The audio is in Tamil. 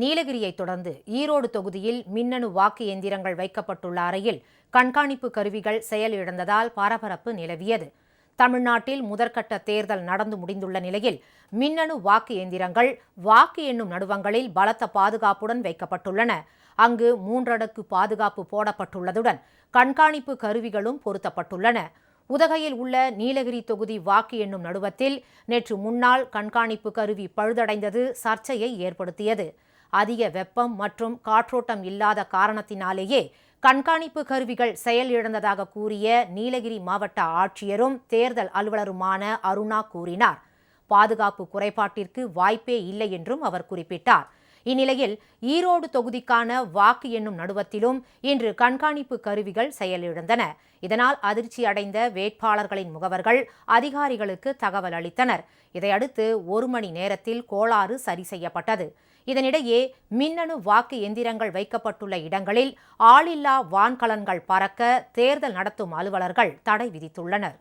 நீலகிரியை தொடர்ந்து ஈரோடு தொகுதியில் மின்னணு வாக்கு எந்திரங்கள் வைக்கப்பட்டுள்ள அறையில் கண்காணிப்பு கருவிகள் செயலிழந்ததால் பரபரப்பு நிலவியது. தமிழ்நாட்டில் முதற்கட்ட தேர்தல் நடந்து முடிந்துள்ள நிலையில் மின்னணு வாக்கு எந்திரங்கள் வாக்கு எண்ணும் நடுவங்களில் பலத்த பாதுகாப்புடன் வைக்கப்பட்டுள்ளன. அங்கு மூன்றடுக்கு பாதுகாப்பு போடப்பட்டுள்ளதுடன் கண்காணிப்பு கருவிகளும் பொருத்தப்பட்டுள்ளன. உதகையில் உள்ள நீலகிரி தொகுதி வாக்கு எண்ணும் நடுவத்தில் நேற்று முன்னாள் கண்காணிப்பு கருவி பழுதடைந்தது சர்ச்சையை ஏற்படுத்தியது. அதிக வெப்பம் மற்றும் காற்றோட்டம் இல்லாத காரணத்தினாலேயே கண்காணிப்பு கருவிகள் செயலிழந்ததாக கூறிய நீலகிரி மாவட்ட ஆட்சியரும் தேர்தல் அலுவலருமான அருணா கூறினார். பாதுகாப்பு குறைபாட்டிற்கு வாய்ப்பே இல்லை என்றும் அவர் குறிப்பிட்டார். இந்நிலையில் ஈரோடு தொகுதிக்கான வாக்கு எண்ணும் நடுவத்திலும் இன்று கண்காணிப்பு கருவிகள் செயலிழந்தன. இதனால் அதிர்ச்சி அடைந்த வேட்பாளர்களின் முகவர்கள் அதிகாரிகளுக்கு தகவல் அளித்தனர். இதையடுத்து ஒரு மணி நேரத்தில் கோளாறு சரி செய்யப்பட்டது. இதனிடையே மின்னணு வாக்கு எந்திரங்கள் வைக்கப்பட்டுள்ள இடங்களில் ஆளில்லா வான்கலன்கள் பறக்க தேர்தல் நடத்தும் அலுவலர்கள் தடை விதித்துள்ளனர்.